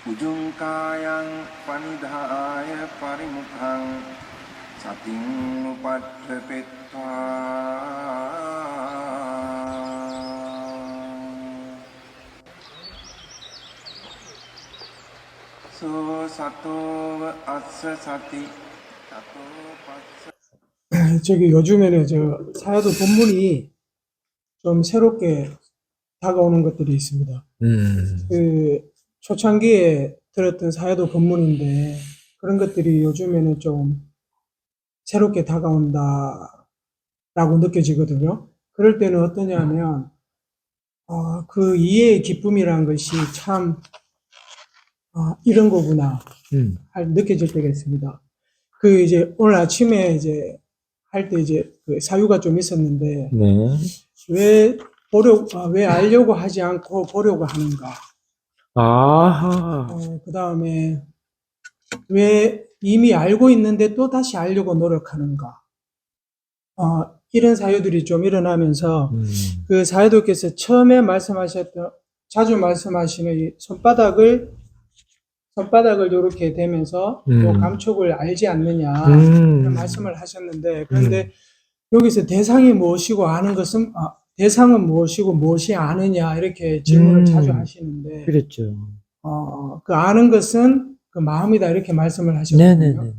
Ujungkayang panidhaya parimukhang sating upadhepetva so sato atsa sati sato patsa 저기 요즘에는 저 사도 본문이 좀 새롭게 다가오는 것들이 있습니다. 음. 그 초창기에 들었던 사야도 본문인데 그런 것들이 요즘에는 좀 새롭게 다가온다라고 느껴지거든요. 그럴 때는 어떠냐면 어, 그 이해의 기쁨이라는 것이 참 아, 이런 거구나 음, 할 느껴질 때가 있습니다. 그 이제 오늘 아침에 이제 할 때 이제 그 사유가 좀 있었는데 네. 왜 보려 아, 왜 알려고 하지 않고 보려고 하는가? 아하. 어, 그 다음에 왜 이미 알고 있는데 또 다시 알려고 노력하는가? 어, 이런 사유들이 좀 일어나면서 음, 그 사유도께서 처음에 말씀하셨던 자주 말씀하시는 이 손바닥을 손바닥을 이렇게 대면서 음. 요 감촉을 알지 않느냐 음. 이런 말씀을 하셨는데 그런데 여기서 대상이 무엇이고 아는 것은 아, 대상은 무엇이고 무엇이 아느냐 이렇게 질문을 음. 자주 하시는데 그랬죠. 어, 그 아는 것은 그 마음이다 이렇게 말씀을 하셨거든요. 네네네.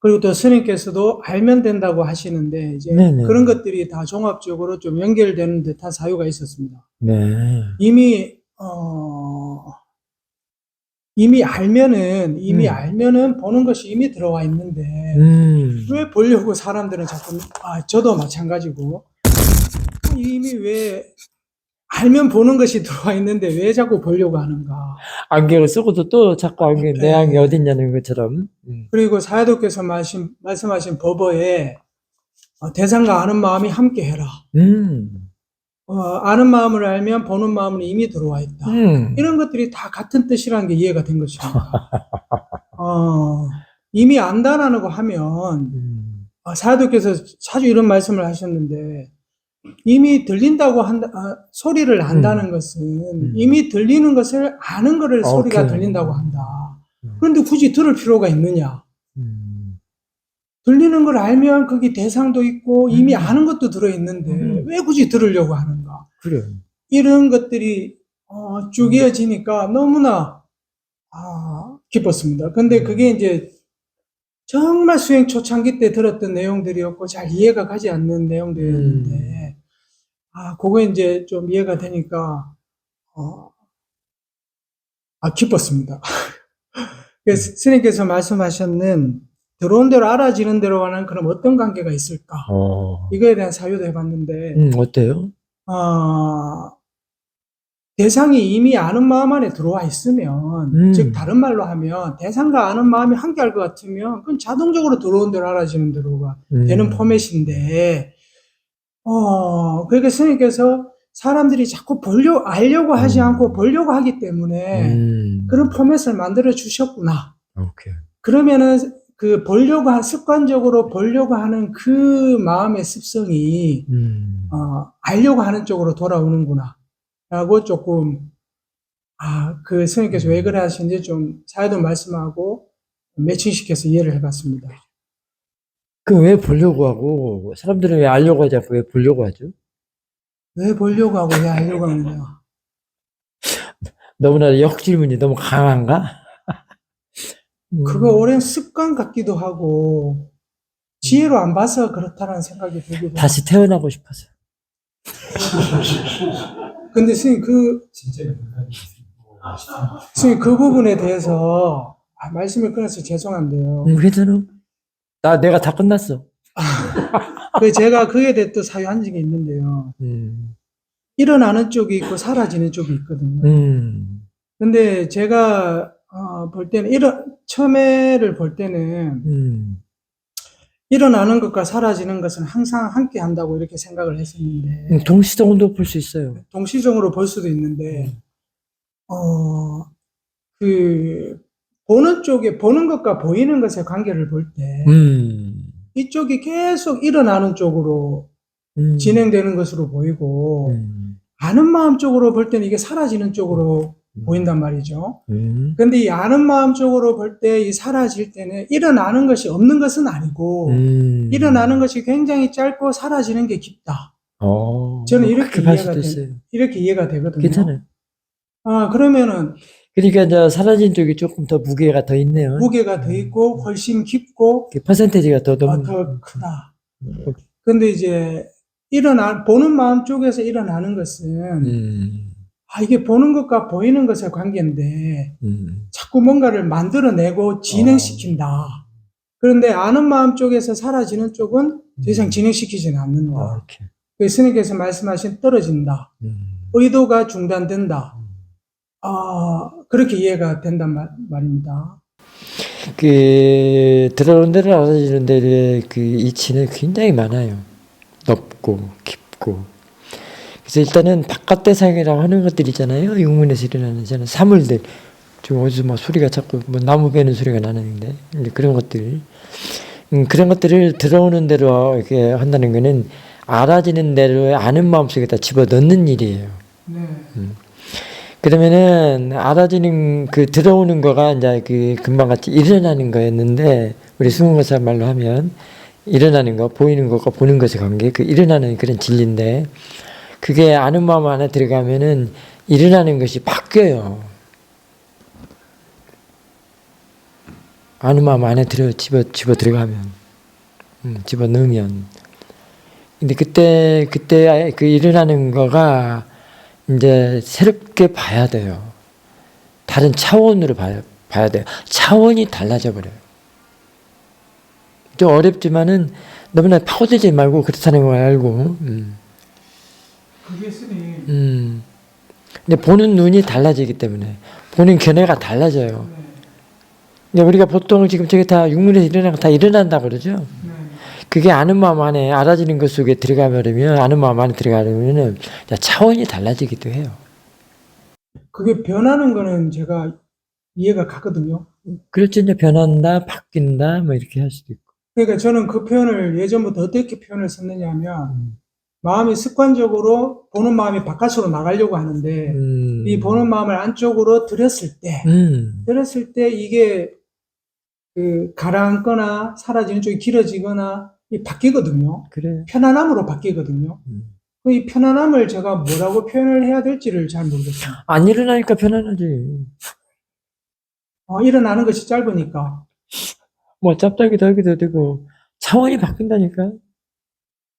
그리고 또 스님께서도 알면 된다고 하시는데 이제 네네. 그런 것들이 다 종합적으로 좀 연결되는 듯한 사유가 있었습니다. 네. 이미 어 이미 알면은 이미 음. 알면은 보는 것이 이미 들어와 있는데 음, 왜 보려고 사람들은 자꾸 아 저도 마찬가지고 이미 왜 알면 보는 것이 들어와 있는데 왜 자꾸 보려고 하는가? 안경을 쓰고도 또 자꾸 안경, 내 네. 안경 어딨냐는 것처럼. 음, 그리고 사야도께서 말씀, 말씀하신 법어에 어, 대상과 아는 마음이 함께 해라. 음, 어, 아는 마음을 알면 보는 마음은 이미 들어와 있다. 음. 이런 것들이 다 같은 뜻이라는 게 이해가 된 것입니다. 어, 이미 안다라는 거 하면 음, 어, 사야도께서 자주 이런 말씀을 하셨는데 이미 들린다고 한다, 아, 소리를 안다는 것은 음. 이미 들리는 것을 아는 소리가 오케이. 들린다고 한다. 음. 그런데 굳이 들을 필요가 있느냐? 음. 들리는 걸 알면 거기 대상도 있고 이미 음. 아는 것도 들어 있는데 음. 왜 굳이 들으려고 하는가? 그래. 이런 것들이 어, 쭉 이어지니까 너무나 아, 기뻤습니다. 근데 음. 그게 이제 정말 수행 초창기 때 들었던 내용들이었고 잘 이해가 가지 않는 내용들이었는데 아, 그거 이제 좀 이해가 되니까 어, 아, 기뻤습니다. 그래서 스님께서 말씀하셨는 들어온 대로 알아지는 대로와는 그럼 어떤 관계가 있을까? 어. 이거에 대한 사유도 해봤는데, 음, 어때요? 어, 대상이 이미 아는 마음 안에 들어와 있으면, 음. 즉, 다른 말로 하면, 대상과 아는 마음이 함께 할 것 같으면, 그건 자동적으로 들어온 대로 알아지는 대로가 음. 되는 포맷인데, 어, 그러니까 스님께서 사람들이 자꾸 보려, 알려고 하지 음. 않고 보려고 하기 때문에, 음. 그런 포맷을 만들어 주셨구나. 오케이. 그러면은 그 보려고 한 습관적으로 보려고 하는 그 마음의 습성이 음. 어, 알려고 하는 쪽으로 돌아오는구나. 라고 조금 아, 그 스님께서 왜 그래 하시는지 좀 사회도 말씀하고 매칭시켜서 이해를 해봤습니다. 그 왜 보려고 하고, 사람들은 왜 알려고 하지 않고 왜 보려고 하죠? 왜 보려고 하고 왜 알려고 하느냐. 너무나 역질문이 너무 강한가? 음. 그거 오랜 습관 같기도 하고 지혜로 안 봐서 그렇다는 생각이 들기도. 다시 태어나고 싶어서. 근데 스님 그 스님 그 부분에 대해서 아, 말씀을 끊어서 죄송한데요. 음, 괜찮아. 나, 내가 다 끝났어. 그 제가 그에 대해 또 사유한 적이 있는데요. 음. 일어나는 쪽이 있고 사라지는 쪽이 있거든요. 음. 근데 제가 어, 볼 때는 일어 처음에를 볼 때는 음. 일어나는 것과 사라지는 것은 항상 함께 한다고 이렇게 생각을 했었는데 음, 동시적으로 볼 수 있어요. 동시적으로 볼 수도 있는데 어, 그 보는 쪽에 보는 것과 보이는 것의 관계를 볼때 음. 이쪽이 계속 일어나는 쪽으로 음. 진행되는 것으로 보이고 음. 아는 마음 쪽으로 볼 때는 이게 사라지는 쪽으로 보인단 말이죠. 음. 근데 이 아는 마음 쪽으로 볼 때 이 사라질 때는 일어나는 것이 없는 것은 아니고 음. 일어나는 것이 굉장히 짧고 사라지는 게 깊다. 어. 저는 이렇게 이해가 있어요. 이렇게 이해가 되거든요. 괜찮아요. 아, 그러면은 그러니까 이제 사라진 쪽이 조금 더 무게가 더 있네요. 무게가 더 있고 훨씬 깊고 그 퍼센테이지가 더 아, 너무 더 크다. 음. 근데 이제 일어나 보는 마음 쪽에서 일어나는 것은 음. 아 이게 보는 것과 보이는 것의 관계인데 음. 자꾸 뭔가를 만들어내고 진행시킨다. 그런데 아는 마음 쪽에서 사라지는 쪽은 더 이상 진행시키지는 아, 않는다. 이렇게. 그 스님께서 말씀하신 떨어진다. 음. 의도가 중단된다. 아 그렇게 이해가 된단 말, 말입니다. 그 들어오는 데를 알아지는 데의 그 이치는 굉장히 많아요. 넓고 깊고. 그래서 일단은 바깥 대상이라고 하는 것들 있잖아요. 육문에서 일어나는 저는 사물들. 지금 어디서 막 소리가 자꾸 뭐 나무 베는 소리가 나는데 그런 것들. 음, 그런 것들을 들어오는 대로 이렇게 한다는 거는 알아지는 대로 아는 마음속에 다 집어 넣는 일이에요. 네. 그러면은 알아지는 그 들어오는 거가 이제 그 금방 같이 일어나는 거였는데 우리 수공가사 말로 하면 일어나는 거 보이는 것과 보는 것의 관계 그 일어나는 그런 진리인데 그게 아는 마음 안에 들어가면은 일어나는 것이 바뀌어요. 아는 마음 안에 들어 집어 집어 들어가면 음, 집어 넣으면 근데 그때 그때 그 일어나는 거가 이제 새롭게 봐야 돼요. 다른 차원으로 봐야, 봐야 돼요. 차원이 달라져 버려요. 좀 어렵지만은 너무나 파고들지 말고 그렇다는 걸 알고, 음, 그게 스님. 음. 근데 보는 눈이 달라지기 때문에 보는 견해가 달라져요. 네. 근데 우리가 보통 지금 저게 다 육문에서 일어나고 다 일어난다 그러죠. 네. 그게 아는 마음 안에 알아지는 것 속에 들어가버리면 아는 마음 안에 들어가려면은 차원이 달라지기도 해요. 그게 변하는 거는 제가 이해가 가거든요. 그렇죠. 이제 변한다, 바뀐다, 뭐 이렇게 할 수도 있고. 그러니까 저는 그 표현을 예전부터 어떻게 표현을 썼느냐 하면 음. 마음이 습관적으로 보는 마음이 바깥으로 나가려고 하는데 음. 이 보는 마음을 안쪽으로 들였을 때 음. 들였을 때 이게 그 가라앉거나 사라지는 쪽이 길어지거나 이 바뀌거든요. 그래. 편안함으로 바뀌거든요. 음. 그이 편안함을 제가 뭐라고 표현을 해야 될지를 잘 모르겠어요. 안 일어나니까 편안하지. 어, 일어나는 것이 짧으니까. 뭐 짭짤기도 하기도 되고 차원이 바뀐다니까.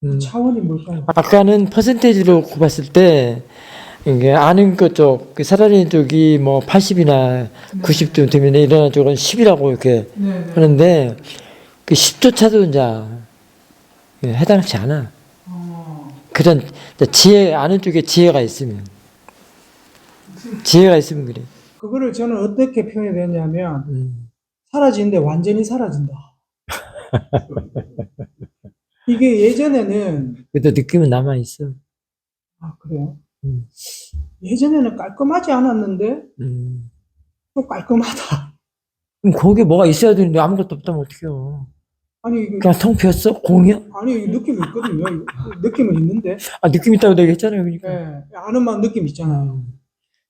음. 차원이 뭘까요? 아까는 퍼센테이지로 봤을 때 이게 아는 것 쪽, 그 사라지는 쪽이 뭐 80이나 90도 되면 일어나는 쪽은 10이라고 이렇게 네, 네. 하는데 그 10조차도 이제 해당치 않아. 어, 그런 지혜 아는 쪽에 지혜가 있으면 지혜가 있으면 그래. 그거를 저는 어떻게 표현해야 되냐면 음. 사라지는데 완전히 사라진다. 이게 예전에는 그래도 느낌은 남아 있어. 아 그래요. 음. 예전에는 깔끔하지 않았는데 음. 또 깔끔하다. 그럼 거기에 뭐가 있어야 되는데 아무것도 없다면 어떡해요? 아니 이게- 그냥 텅 비었어? 공이야? 아니 이 느낌이 있거든요. 느낌은 있는데 아 느낌 있다고 내가 했잖아요. 그러니까 예, 아는 마음 느낌 있잖아요.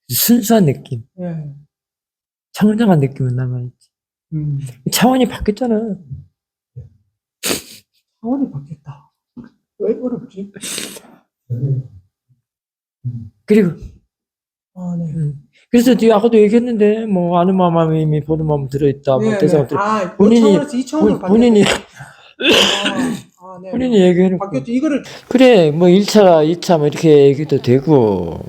순수한 느낌, 예. 청량한 느낌은 남아있지. 음, 차원이 바뀌었잖아. 차원이 바뀌었다. 왜 어렵지? 그리고 아 네. 음. 그래서 뒤에 아까도 얘기했는데 뭐 아는 마음이 이미 보는 마음 들어있다. 뭐 네, 네. 들어. 아, 본인이- 본인이 본- 본인이. 아, 아, 네. 본인이 얘기해놓고 바뀌었죠. 이거를 그래 뭐 1차, 2차 뭐 이렇게 얘기도 되고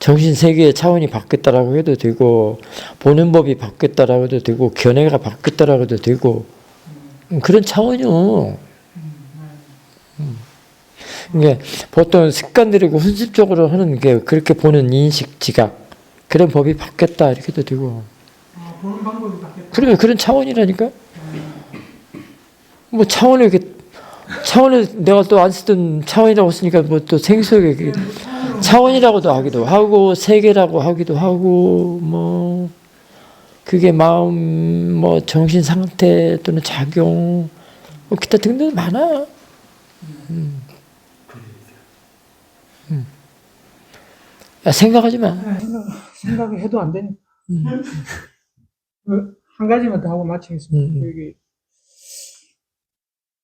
정신 세계의 차원이 바뀌었다라고 해도 되고 보는 법이 바뀌었다라고 해도 되고 견해가 바뀌었다라고 해도 되고 음, 그런 차원이요. 음. 이게 보통 습관들이고 훈습적으로 하는 게 그렇게 보는 인식, 지각 그런 법이 바뀌었다 이렇게 해도 되고 아, 보는 방법이 바뀌었다. 그러면 그런 차원이라니까. 뭐 차원을 이렇게 차원을 내가 또 안 쓰던 차원이라고 쓰니까 뭐 또 생소하게 그게 차원이라고도 하기도 하고 세계라고 하기도 하고 뭐 그게 마음 뭐 정신 상태 또는 작용 뭐 기타 등등 많아. 음. 야, 생각하지 마. 네, 생각- 생각을 해도 안 되니까. 음. 그, 한 가지만 더 하고 마치겠습니다. 음. 여기,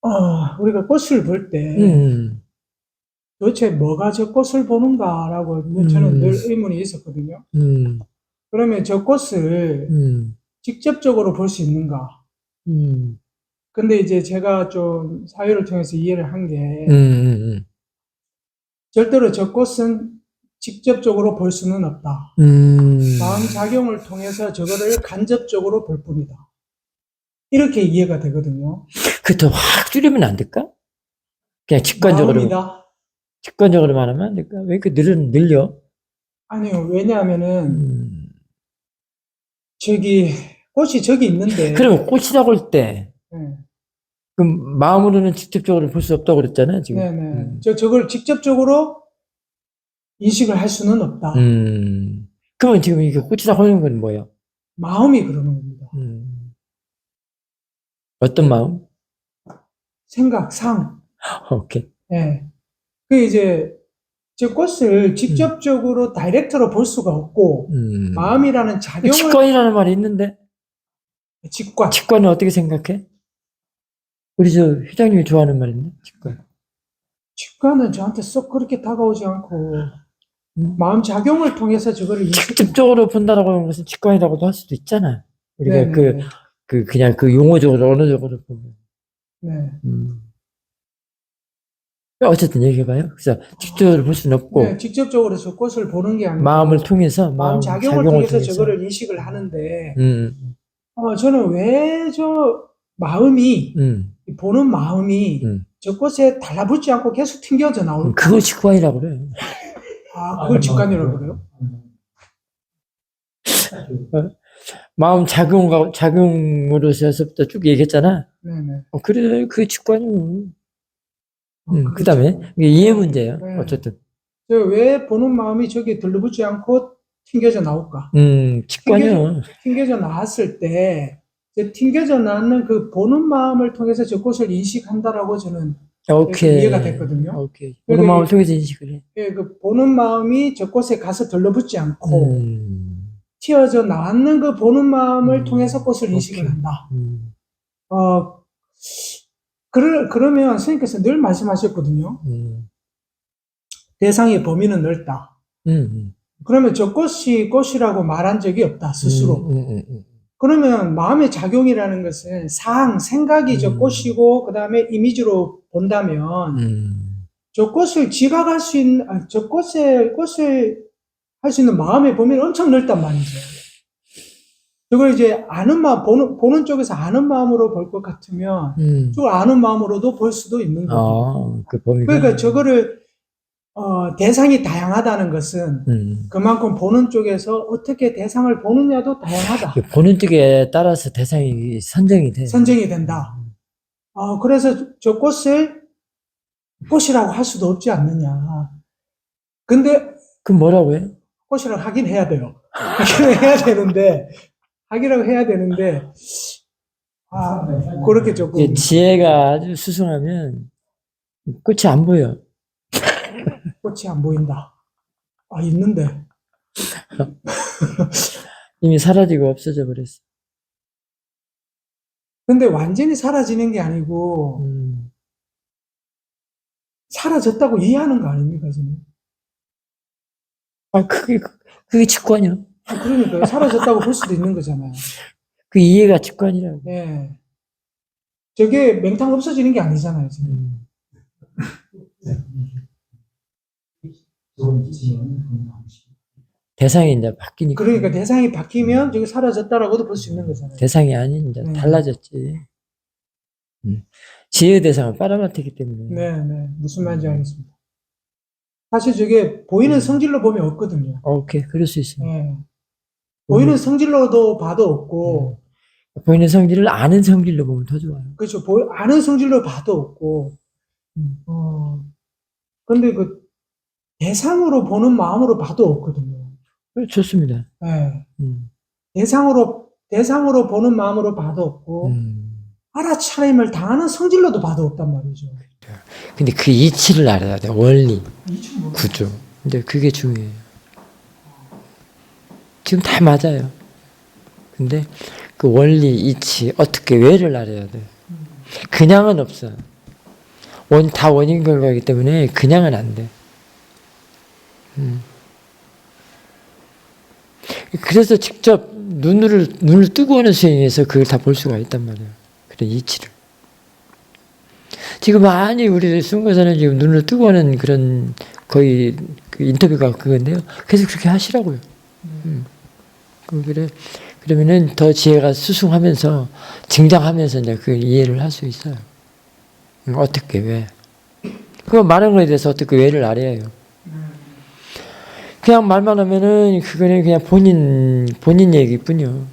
어, 우리가 꽃을 볼 때, 음. 도대체 뭐가 저 꽃을 보는가라고 음. 저는 늘 의문이 있었거든요. 음. 그러면 저 꽃을 음. 직접적으로 볼 수 있는가? 음. 근데 이제 제가 좀 사회를 통해서 이해를 한 게, 음. 음. 절대로 저 꽃은 직접적으로 볼 수는 없다. 음. 마음 작용을 통해서 저거를 간접적으로 볼 뿐이다. 이렇게 이해가 되거든요. 그더 확 줄이면 안 될까? 그냥 직관적으로 마음이다. 직관적으로 말하면 안 될까? 왜 이렇게 늘려 늘려? 아니요. 왜냐하면은 음. 저기 꽃이 저기 있는데. 그러면 꽃이라고 할 때, 네, 그럼 마음으로는 직접적으로 볼 수 없다고 그랬잖아요, 지금. 네네. 음. 저 저걸 직접적으로 인식을 할 수는 없다. 음. 그러면 지금 이게 꽃이라고 하는 건 뭐예요? 마음이 그러는 겁니다. 음. 어떤 마음? 생각, 상. 오케이. 예. 그 이제 저 꽃을 직접적으로 다이렉트로 볼 수가 없고 음. 마음이라는 작용을 직관이라는 말이 있는데, 직관. 직관은 어떻게 생각해? 우리 저 회장님이 좋아하는 말인데, 직관. 직관은 저한테 쏙 그렇게 다가오지 않고 음. 마음 작용을 통해서 저거를. 직접적으로 본다라고 하는 것은 직관이라고도 할 수도 있잖아. 우리가 네네네. 그, 그, 그냥 그 용어적으로, 언어적으로 보면. 네. 음. 어쨌든 얘기해봐요. 그래서 직접적으로 볼 수는 없고, 네, 직접적으로 저 꽃을 보는 게 아니고 마음을 통해서, 마음 작용을, 통해서 저거를 인식을 하는데 음, 어, 저는 왜 저 마음이 음, 보는 마음이 음. 저 꽃에 달라붙지 않고 계속 튕겨져 음. 나올까? 그걸 직관이라고 그래. 아, 그걸 직관이라고 그래요? 마음 작용, 작용으로서부터 쭉 얘기했잖아. 네네. 어, 그래, 그게 직관이고. 어, 음, 그렇죠. 그 다음에, 이게 이해 문제예요. 네. 어쨌든. 저왜 보는 마음이 저기 들러붙지 않고 튕겨져 나올까? 음, 직관이요. 튕겨져 나왔을 때, 저 튕겨져 나는 그 보는 마음을 통해서 저 꽃을 인식한다라고 저는 오케이. 이해가 됐거든요. 오케이. 그러니까 보는 마음을 이- 통해서 인식을 해. 예, 그 보는 마음이 저 꽃에 가서 들러붙지 않고 음, 튀어져 나왔는 그 보는 마음을 음, 통해서 꽃을 인식을 오케이. 한다. 음, 어, 그러, 그러면 선생님께서 늘 말씀하셨거든요. 음, 대상의 범위는 넓다. 음, 그러면 저 꽃이 꽃이라고 말한 적이 없다, 스스로. 음, 음, 음, 그러면 마음의 작용이라는 것은 상, 생각이 저 음. 꽃이고, 그 다음에 이미지로 본다면, 음, 저 꽃을 지각할 수 있는, 아, 저 꽃에, 꽃을 할 수 있는 마음의 범위는 엄청 넓단 말이죠. 저걸 이제 아는 마음, 보는, 보는 쪽에서 아는 마음으로 볼 것 같으면, 음. 저 아는 마음으로도 볼 수도 있는 거고. 아, 그. 그러니까 저거를, 어, 대상이 다양하다는 것은 음. 그만큼 보는 쪽에서 어떻게 대상을 보느냐도 다양하다. 그 보는 쪽에 따라서 대상이 선정이 돼. 선정이 된다. 어, 그래서 저 꽃을 꽃이라고 할 수도 없지 않느냐. 근데 그럼 뭐라고 해? 꽃이라고 하긴 해야 돼요. 하긴 해야 되는데, 하기라고 해야 되는데, 아, 그렇게 조금. 지혜가 아주 수승하면 꽃이 안 보여. 꽃이 안 보인다. 아, 있는데. 이미 사라지고 없어져 버렸어. 근데 완전히 사라지는 게 아니고, 음. 사라졌다고 이해하는 거 아닙니까, 저는? 아, 그게, 그게 직관이야. 아, 그러니까요. 사라졌다고 볼 수도 있는 거잖아요. 그 이해가 직관이라고. 네. 저게 맹탕 없어지는 게 아니잖아요, 지금. 음. 대상이 이제 바뀌니까. 그러니까 대상이 바뀌면 저게 사라졌다라고도 볼 수 있는 거잖아요. 대상이 아닌 이제 네. 달라졌지. 음. 지혜 대상을 빨아먹기 때문에. 네, 네. 무슨 말인지 알겠습니다. 사실 저게 보이는 성질로 보면 없거든요. 오케이, 그럴 수 있습니다. 네. 보이는 성질로도 봐도 없고, 보이는 성질을 아는 성질로 보면 더 좋아요. 그렇죠. 보, 아는 성질로 봐도 없고, 음. 어, 근데 그 대상으로 보는 마음으로 봐도 없거든요. 그래, 좋습니다. 네. 음. 대상으로, 대상으로 보는 마음으로 봐도 없고, 음. 알아차림을 당하는 성질로도 봐도 없단 말이죠. 근데 그 이치를 알아야 돼. 원리, 구조. 근데 그게 중요해요. 지금 다 맞아요. 근데 그 원리, 이치, 어떻게, 왜를 알아야 돼. 그냥은 없어. 원, 다 원인 결과이기 때문에 그냥은 안 돼. 음. 그래서 직접 눈을, 눈을 뜨고 하는 수행에서 그걸 다 볼 수가 있단 말이에요. 그런 이치를. 지금 많이 우리 순거사는 지금 눈을 뜨고 하는 그런 거의 그 인터뷰가 그건데요. 계속 그렇게 하시라고요. 음. 그 그래 그러면은 더 지혜가 수승하면서 증장하면서 이제 그 이해를 할 수 있어요. 음, 어떻게 왜? 그 많은 거에 대해서 어떻게 왜를 알아야 해요. 그냥 말만 하면은 그거는 그냥 본인 본인 얘기뿐이요.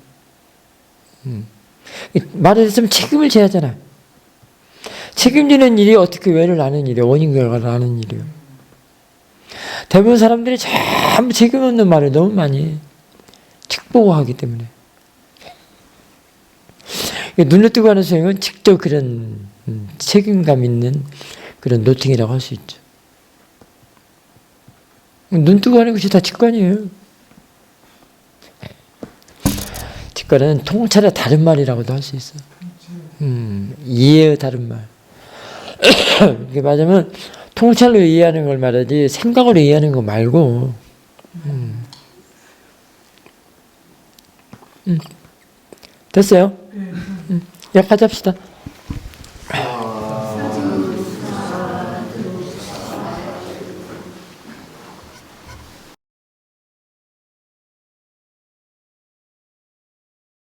음. 이 말을 했으면 책임을 져야 하잖아. 책임지는 일이 어떻게 왜를 아는 일이에요. 원인 결과를 아는 일이에요. 대부분 사람들이 전부 책임 없는 말을 너무 많이 해. 측보하기 때문에. 눈을 뜨고 하는 수행은 직접 그런 음, 책임감 있는 그런 노팅이라고 할 수 있죠. 눈 뜨고 하는 것이 다 직관이에요. 직관은 통찰의 다른 말이라고도 할 수 있어. 음, 이해의 다른 말. 이게 맞으면 통찰로 이해하는 걸 말하지 생각으로 이해하는 거 말고. 음. 음. 됐어요? 음. 야, 가자 합시다.